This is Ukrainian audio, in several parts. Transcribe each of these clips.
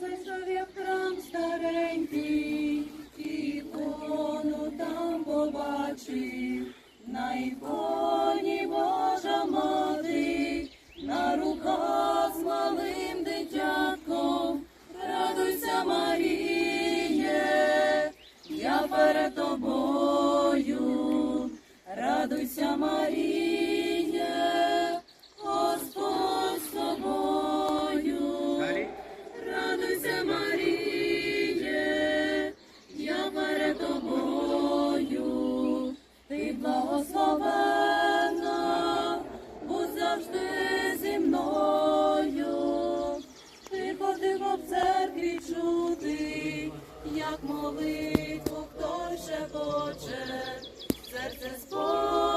Зайшов я в храм старенький, там побачив, на Божа мати, на руках малим дитятком, радуйся, Маріє, я перед тобою, радуйся, Маріє. молитву, хто ще хоче, серце спокій.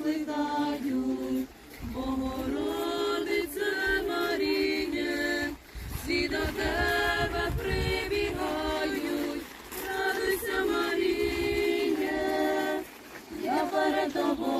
скликають, Богородице Маріє, всі до тебе прибігають, радуйся Маріє, я перед тобою.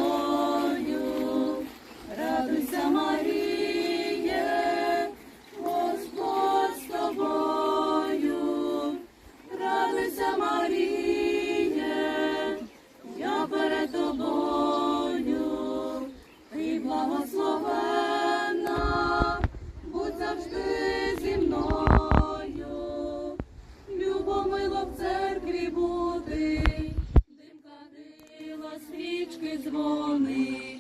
благословенна, будь завжди зі мною, любомило в церкві бути, дим кадила, свічки дзвонить.